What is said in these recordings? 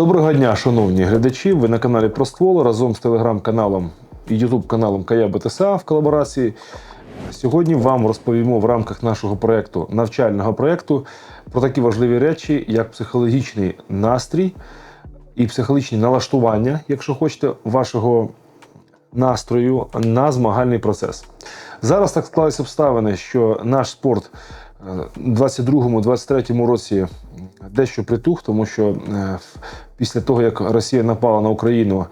Доброго дня, шановні глядачі. Ви на каналі Простволо разом з телеграм-каналом і ютуб-каналом Кая БТСА в колаборації. Сьогодні вам розповімо в рамках нашого проекту, навчального проекту, про такі важливі речі, як психологічний настрій і психологічні налаштування, якщо хочете, вашого настрою на змагальний процес. Зараз так склалися обставини, що наш спорт е, у 22-23 році дещо притух, тому що е, після того, як Росія напала на Україну,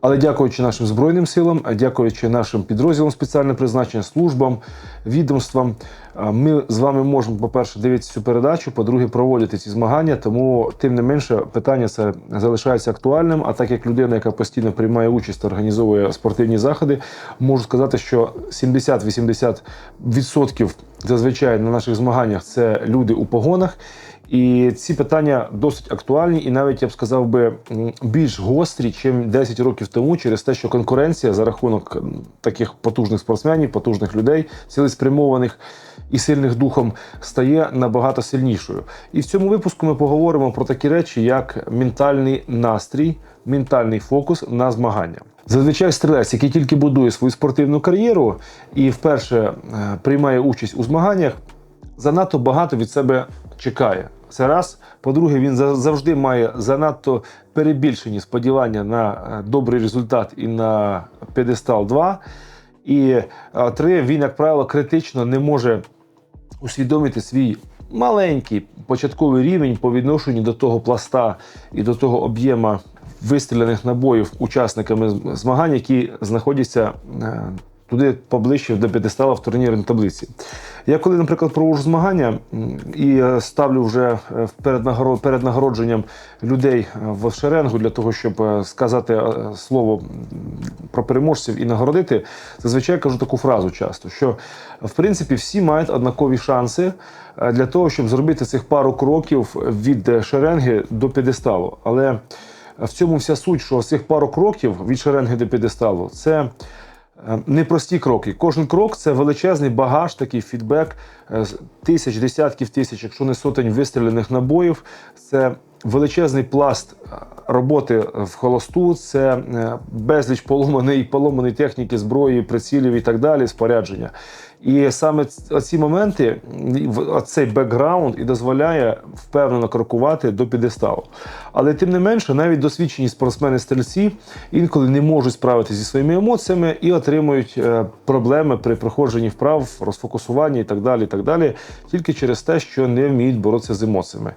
але дякуючи нашим збройним силам, дякуючи нашим підрозділам спеціального призначення, службам, відомствам, ми з вами можемо, по-перше, дивитися цю передачу, по-друге, проводити ці змагання. Тому, тим не менше, питання це залишається актуальним. А так як людина, яка постійно приймає участь та організовує спортивні заходи, можу сказати, що 70-80% зазвичай на наших змаганнях це люди у погонах. І ці питання досить актуальні, і навіть я б сказав би більш гострі, ніж 10 років тому, через те, що конкуренція за рахунок таких потужних спортсменів, потужних людей, цілеспрямованих і сильних духом, стає набагато сильнішою. І в цьому випуску ми поговоримо про такі речі, як ментальний настрій, ментальний фокус на змагання. Зазвичай стрілець, який тільки будує свою спортивну кар'єру і вперше е, приймає участь у змаганнях, занадто багато від себе чекає. Це раз. По-друге, він за- завжди має занадто перебільшені сподівання на е, добрий результат і на п'єдестал 2. І е, три, він, як правило, критично не може усвідомити свій маленький початковий рівень по відношенню до того пласта і до того об'єма вистріляних набоїв учасниками змагань, які знаходяться е, туди поближче до п'єдестала в турнірній таблиці. Я коли, наприклад, проводжу змагання і е, ставлю вже е, перед, нагородженням людей е, в шеренгу для того, щоб сказати слово про переможців і нагородити, зазвичай кажу таку фразу часто, що в принципі всі мають однакові шанси для того, щоб зробити цих пару кроків від шеренги до п'єдесталу. Але в цьому вся суть, що цих пару кроків від шеренги до п'єдесталу це непрості кроки. Кожен крок це величезний багаж, такий фідбек е, з тисяч, десятків тисяч, якщо не сотень вистрілених набоїв. Це величезний пласт е, роботи в холосту, це е, безліч поломаної, поломаної техніки, зброї, прицілів і так далі, спорядження. І саме ці моменти, цей бекграунд і дозволяє впевнено крокувати до підесталу. Але тим не менше, навіть досвідчені спортсмени-стрільці інколи не можуть справитися зі своїми емоціями і отримують е, проблеми при проходженні вправ, розфокусуванні і так далі, і так далі, тільки через те, що не вміють боротися з емоціями.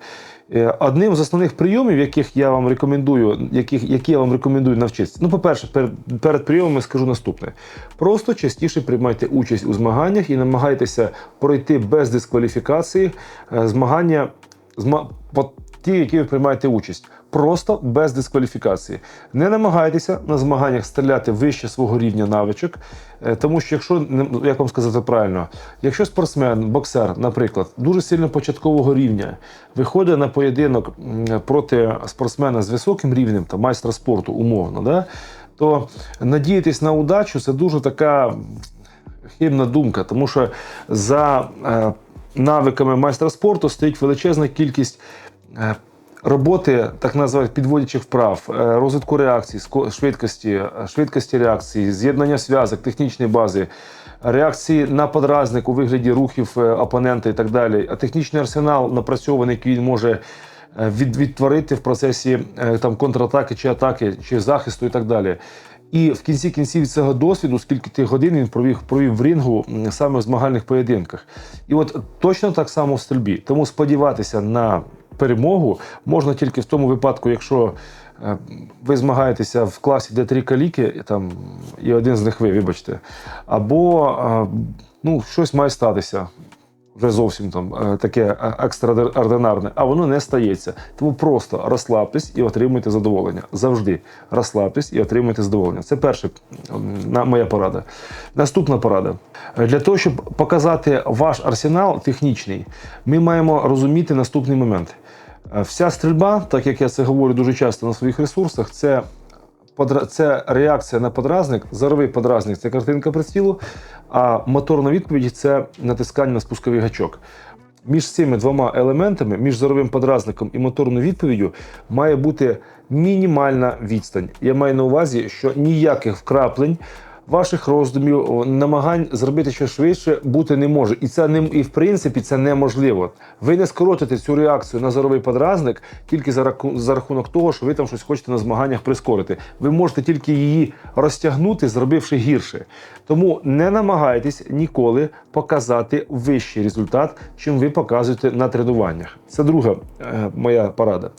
Е, Одним з основних прийомів, яких я вам рекомендую, яких, які я вам рекомендую навчитися. Ну, по-перше, перед, перед прийомами скажу наступне: просто частіше приймайте участь у змаганнях і намагайтеся пройти без дискваліфікації е, змагання зма, по ті, які ви приймаєте участь. Просто без дискваліфікації. Не намагайтеся на змаганнях стріляти вище свого рівня навичок, е, тому що якщо як вам сказати правильно, якщо спортсмен, боксер, наприклад, дуже сильно початкового рівня виходить на поєдинок проти спортсмена з високим рівнем та майстра спорту, умовно, да, то надіятись на удачу це дуже така хибна думка, тому що за е, навиками майстра спорту стоїть величезна кількість. Роботи так називають підводячих вправ, е, розвитку реакцій, швидкості, е, швидкості реакції, з'єднання зв'язок, технічної бази, реакції на подразник у вигляді рухів е, опонента і так далі. А технічний арсенал напрацьований, який він може від, відтворити в процесі там контратаки чи атаки, чи захисту і так далі. І в кінці кінців цього досвіду, скільки тих годин він провів, провів в рінгу саме в змагальних поєдинках. І от точно так само в стрільбі. Тому сподіватися на перемогу можна тільки в тому випадку, якщо е, ви змагаєтеся в класі, де три каліки, там, і один з них ви, вибачте, або е, ну, щось має статися вже зовсім там е, таке екстраординарне, а воно не стається. Тому просто розслабтесь і отримуйте задоволення. Завжди розслабтесь і отримуйте задоволення. Це перша моя порада. Наступна порада. Для того, щоб показати ваш арсенал технічний, ми маємо розуміти наступний момент. Е, Вся стрільба, так як я це говорю дуже часто на своїх ресурсах, це це реакція на подразник, зоровий подразник це картинка прицілу, а моторна відповідь це натискання на спусковий гачок. Між цими двома елементами, між зоровим подразником і моторною відповіддю, має бути мінімальна відстань. Я маю на увазі, що ніяких вкраплень. Ваших роздумів, намагань зробити щось швидше бути не може, і це не і в принципі це неможливо. Ви не скоротите цю реакцію на зоровий подразник тільки за рахунок того, що ви там щось хочете на змаганнях прискорити. Ви можете тільки її розтягнути, зробивши гірше. Тому не намагайтесь ніколи показати вищий результат, чим ви показуєте на тренуваннях. Це друга е, моя порада.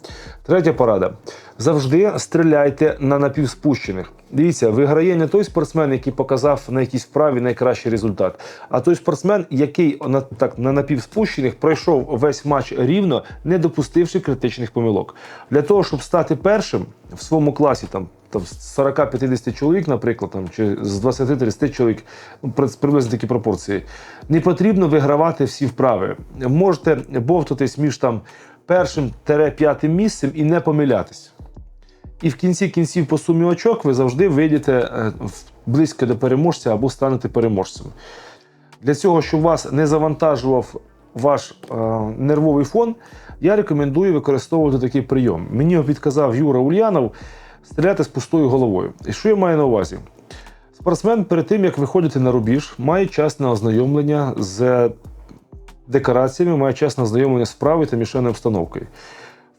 Третя порада. Завжди стріляйте на напівспущених. Дивіться, виграє не той спортсмен, який показав на якійсь вправі найкращий результат, а той спортсмен, який на так на напівспущених пройшов весь матч рівно, не допустивши критичних помилок. Для того, щоб стати першим в своєму класі, там там з 40-50 чоловік, наприклад, там чи з 20-30 чоловік, приблизно такі пропорції. Не потрібно вигравати всі вправи. Можете бовтатись між там першим п'ятим місцем і не помилятись. І в кінці кінців по сумі очок ви завжди вийдете е, близько до переможця або станете переможцем. Для цього, щоб вас не завантажував ваш е, нервовий фон, я рекомендую використовувати такий прийом. Мені його підказав Юра Ульянов стріляти з пустою головою. І що я маю на увазі? Спортсмен перед тим, як виходити на рубіж, має час на ознайомлення з декораціями, має час на знайомлення з вправою та мішаною обстановкою.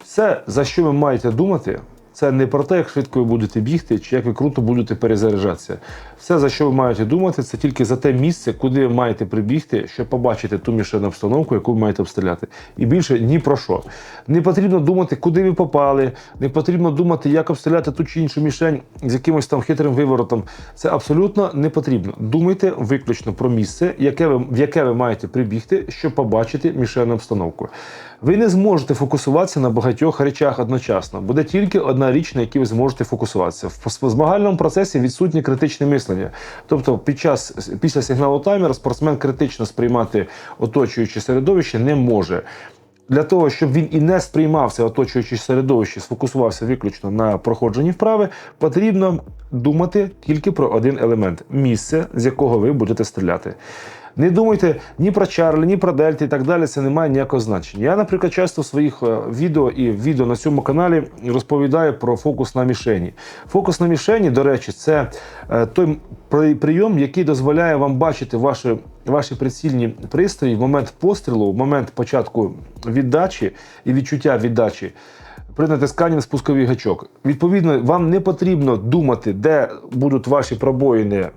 Все, за що ви маєте думати, це не про те, як швидко ви будете бігти, чи як ви круто будете перезаряджатися. Все, за що ви маєте думати, це тільки за те місце, куди ви маєте прибігти, щоб побачити ту мішану обстановку, яку ви маєте обстріляти. І більше ні про що. Не потрібно думати, куди ви попали, не потрібно думати, як обстріляти ту чи іншу мішень з якимось там хитрим виворотом. Це абсолютно не потрібно. Думайте виключно про місце, яке ви, в яке ви маєте прибігти, щоб побачити мішену обстановку. Ви не зможете фокусуватися на багатьох речах одночасно. Буде тільки одна річ, на якій ви зможете фокусуватися. В змагальному процесі відсутнє критичне мислення. Тобто, під час після сигналу таймера спортсмен критично сприймати оточуюче середовище не може. Для того, щоб він і не сприймався оточуючи середовище, сфокусувався виключно на проходженні вправи, потрібно думати тільки про один елемент місце, з якого ви будете стріляти. Не думайте ні про Чарлі, ні про Дельти і так далі. Це не має ніякого значення. Я, наприклад, часто в своїх е, відео і відео на цьому каналі розповідаю про фокус на мішені. Фокус на мішені, до речі, це е, той прийом, який дозволяє вам бачити ваші, ваші прицільні пристрої в момент пострілу, в момент початку віддачі і відчуття віддачі. При натисканні на спусковий гачок. Відповідно, вам не потрібно думати, де будуть ваші пробоїни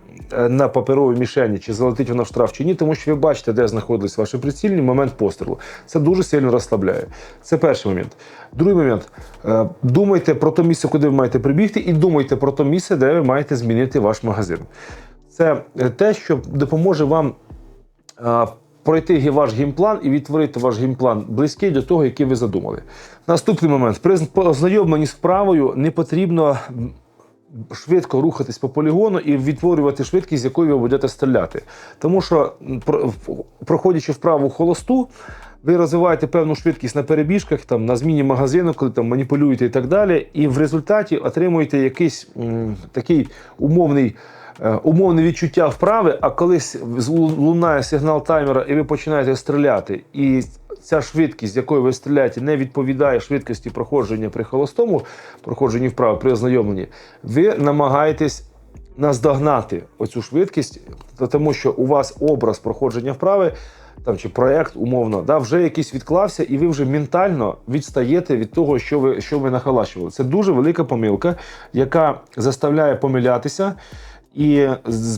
на паперовій мішені, чи залетить вона в штраф чи ні, тому що ви бачите, де знаходились ваші прицільні момент пострілу. Це дуже сильно розслабляє. Це перший момент. Другий момент. Е, Думайте про те місце, куди ви маєте прибігти, і думайте про те місце, де ви маєте змінити ваш магазин. Це е, те, що допоможе вам пройти ваш геймплан і відтворити ваш геймплан близький до того, який ви задумали. Наступний момент. При ознайомленні з вправою не потрібно швидко рухатись по полігону і відтворювати швидкість, з якою ви будете стріляти. Тому що, проходячи вправу холосту, ви розвиваєте певну швидкість на перебіжках, там, на зміні магазину, коли там маніпулюєте і так далі, і в результаті отримуєте якийсь м, такий умовний е, умовне відчуття вправи, а колись лунає сигнал таймера, і ви починаєте стріляти, і ця швидкість, з якою ви стріляєте, не відповідає швидкості проходження при холостому проходженні вправи при ознайомленні, ви намагаєтесь наздогнати оцю швидкість, тому що у вас образ проходження вправи. Там чи проект умовно, да, вже якийсь відклався, і ви вже ментально відстаєте від того, що ви що ви нахалащували. Це дуже велика помилка, яка заставляє помилятися і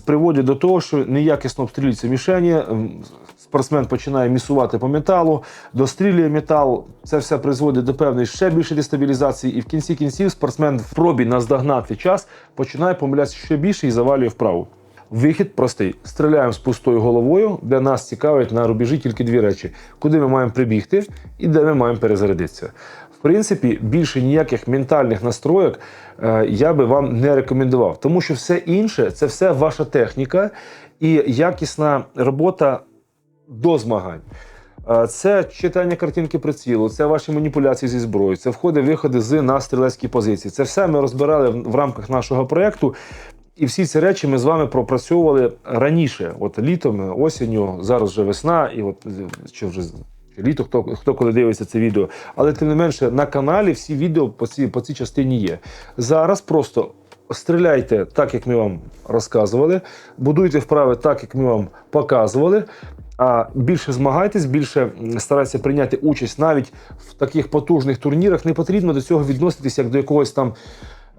приводить до того, що неякісно обстрілюються мішені. Спортсмен починає місувати по металу, дострілює метал. Це все призводить до певної ще більшої дестабілізації. І в кінці кінців спортсмен в пробі наздогнати час починає помилятися ще більше і завалює вправу. Вихід простий: стріляємо з пустою головою. Для нас цікавить на рубежі тільки дві речі: куди ми маємо прибігти і де ми маємо перезарядитися. В принципі, більше ніяких ментальних настроєк е, я би вам не рекомендував, тому що все інше це все ваша техніка і якісна робота до змагань. Е, Це читання картинки прицілу, це ваші маніпуляції зі зброєю, це входи, виходи з на стрілецькі позиції. Це все ми розбирали в рамках нашого проєкту. І всі ці речі ми з вами пропрацьовували раніше, от літом, осінню, зараз вже весна, і от е, чи вже літо, хто, хто коли дивиться це відео. Але тим не менше на каналі всі відео по цій, по цій частині є. Зараз просто стріляйте так, як ми вам розказували, будуйте вправи так, як ми вам показували. А більше змагайтесь, більше старайтеся прийняти участь навіть в таких потужних турнірах. Не потрібно до цього відноситися як до якогось там.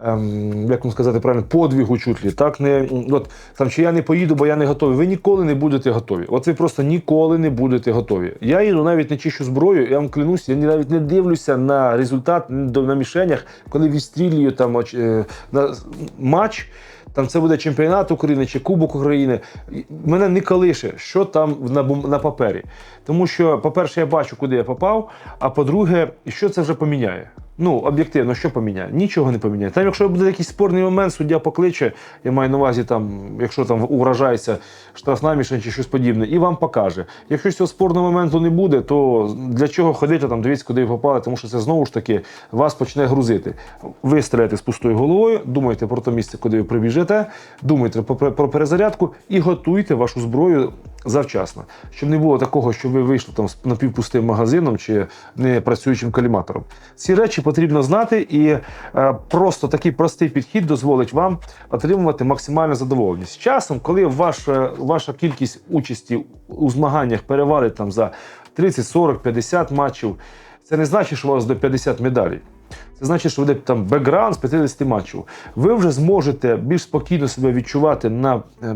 Ем, як вам сказати правильно, подвігу чуть ли. Так? Не, от, там, чи я не поїду, бо я не готовий. Ви ніколи не будете готові. От ви просто ніколи не будете готові. Я їду навіть не чищу зброю, я вам клянусь, я навіть не дивлюся на результат на мішенях, коли відстрілюю там е, на матч. Там це буде чемпіонат України чи Кубок України. Мене не колише, що там на, на папері. Тому що, по-перше, я бачу, куди я попав. А по-друге, що це вже поміняє? Ну, об'єктивно, що поміняє? Нічого не поміняє. Там, якщо буде якийсь спорний момент, суддя покличе, я маю на увазі, там, якщо там уражається штрафна мішень чи щось подібне, і вам покаже. Якщо цього спорного моменту не буде, то для чого ходити, там, дивіться, куди ви попали, тому що це знову ж таки вас почне грузити. Ви стріляєте з пустою головою, думайте про те місце, куди ви прибіжите, думайте про перезарядку і готуйте вашу зброю завчасно. Щоб не було такого, що ви вийшли там з напівпустим магазином чи не працюючим каліматором. Ці речі потрібно знати, і е, просто такий простий підхід дозволить вам отримувати максимальне задоволення. З часом, коли ваша, ваша кількість участі у змаганнях перевалить там за 30, 40, 50 матчів, це не значить, що у вас до 50 медалей. Це значить, що буде там бекграунд з 50 матчів. Ви вже зможете більш спокійно себе відчувати на, е,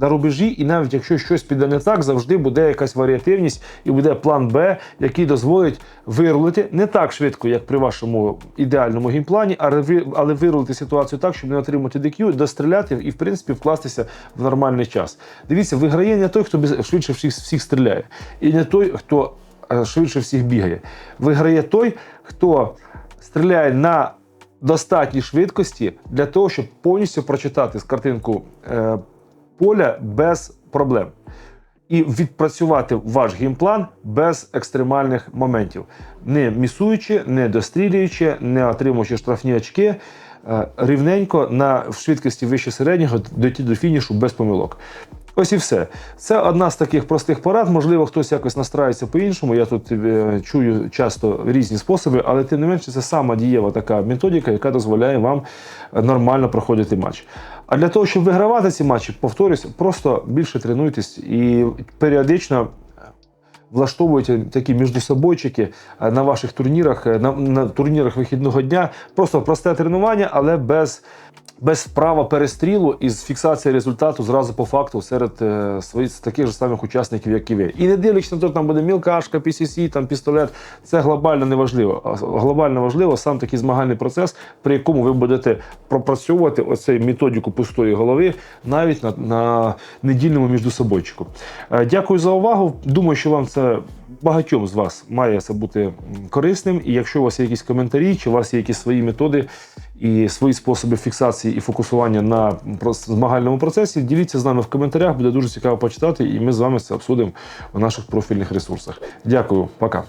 на рубежі, і навіть якщо щось піде не так, завжди буде якась варіативність і буде план Б, який дозволить вирулити не так швидко, як при вашому ідеальному геймплані, але ви- вирулити ситуацію так, щоб не отримати DQ, достріляти і в принципі вкластися в нормальний час. Дивіться, виграє не той, хто швидше всіх, всіх стріляє, і не той, хто е, швидше всіх бігає. Виграє той, хто стріляє на достатній швидкості для того, щоб повністю прочитати картинку е, поля без проблем. І відпрацювати ваш геймплан без екстремальних моментів, не місуючи, не дострілюючи, не отримуючи штрафні очки, рівненько на швидкості вище середнього дойти до фінішу без помилок. Ось і все. Це одна з таких простих порад. Можливо, хтось якось настраюється по-іншому. Я тут е, чую часто різні способи, але тим не менше, це сама дієва така методика, яка дозволяє вам е, нормально проходити матч. А для того, щоб вигравати ці матчі, повторюсь, просто більше тренуйтесь і періодично влаштовуйте такі між собойчики на ваших турнірах, е, на, на турнірах вихідного дня. Просто просте тренування, але без, без права перестрілу і з фіксації результату зразу по факту серед е, своїх таких же самих учасників, як і ви. І не дивлячись на те, там буде мілкашка, PCC, там пістолет. Це глобально не важливо. Глобально важливо сам такий змагальний процес, при якому ви будете пропрацьовувати оцей методику пустої голови навіть на, на недільному міжсобойчику. Е, Дякую за увагу. Думаю, що вам це багатьом з вас має це бути корисним. І якщо у вас є якісь коментарі, чи у вас є якісь свої методи і свої способи фіксації і фокусування на змагальному процесі, діліться з нами в коментарях. Буде дуже цікаво почитати, і ми з вами це обсудимо в наших профільних ресурсах. Дякую, пока.